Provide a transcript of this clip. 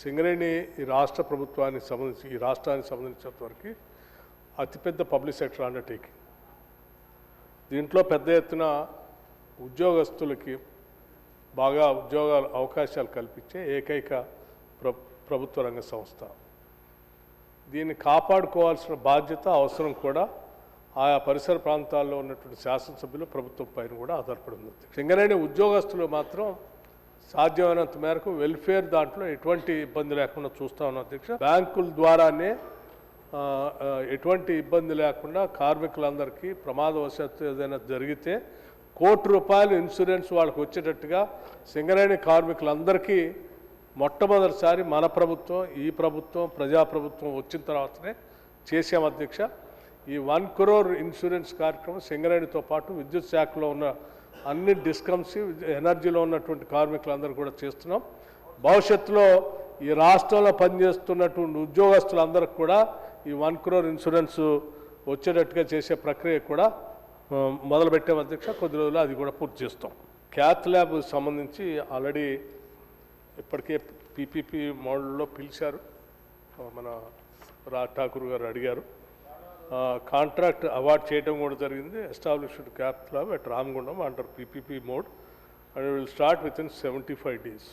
సింగరేణి ఈ రాష్ట్ర ప్రభుత్వానికి సంబంధించి ఈ రాష్ట్రానికి సంబంధించినంతవరకు అతిపెద్ద పబ్లిక్ సెక్టర్ అండర్టేకింగ్. దీంట్లో పెద్ద ఎత్తున ఉద్యోగస్తులకి బాగా ఉద్యోగ అవకాశాలు కల్పించే ఏకైక ప్ర ప్రభుత్వ రంగ సంస్థ. దీన్ని కాపాడుకోవాల్సిన బాధ్యత అవసరం కూడా ఆయా పరిసర ప్రాంతాల్లో ఉన్నటువంటి శాసనసభ్యులు ప్రభుత్వం పైన కూడా ఆధారపడి ఉంది. సింగరేణి ఉద్యోగస్తులు మాత్రం సాధ్యమైనంత మేరకు వెల్ఫేర్ దాంట్లో ఎటువంటి ఇబ్బంది లేకుండా చూస్తా ఉన్నాం అధ్యక్ష. బ్యాంకుల ద్వారానే ఎటువంటి ఇబ్బంది లేకుండా కార్మికులందరికీ ప్రమాదవశాత్తు ఏదైనా జరిగితే కోటి రూపాయలు ఇన్సూరెన్స్ వాళ్ళకి వచ్చేటట్టుగా సింగరేణి కార్మికులందరికీ మొట్టమొదటిసారి మన ప్రభుత్వం ఈ ప్రభుత్వం ప్రజాప్రభుత్వం వచ్చిన తర్వాతనే చేసాం అధ్యక్ష. ఈ వన్ క్రోర్ ఇన్సూరెన్స్ కార్యక్రమం సింగరేణితో పాటు విద్యుత్ శాఖలో ఉన్న అన్ని డిస్కమ్స్ ఎనర్జీలో ఉన్నటువంటి కార్మికులందరూ కూడా చేస్తున్నాం. భవిష్యత్తులో ఈ రాష్ట్రంలో పనిచేస్తున్నటువంటి ఉద్యోగస్తులందరికి కూడా ఈ వన్ క్రోర్ ఇన్సూరెన్స్ వచ్చేటట్టుగా చేసే ప్రక్రియ కూడా మొదలుపెట్టే మొదలుపెట్టాం అధ్యక్ష. కొద్ది రోజులు అది కూడా పూర్తి చేస్తాం. క్యాత్ ల్యాబ్ సంబంధించి ఆల్రెడీ ఇప్పటికే పీపీపీ మోడల్లో పిలిచారు. మన రా ఠాకూర్ గారు అడిగారు. కాంట్రాక్ట్ అవార్డ్ చేయడం కూడా జరిగింది established cap lab at Ramagundam under PPP mode and will start with in seventy five days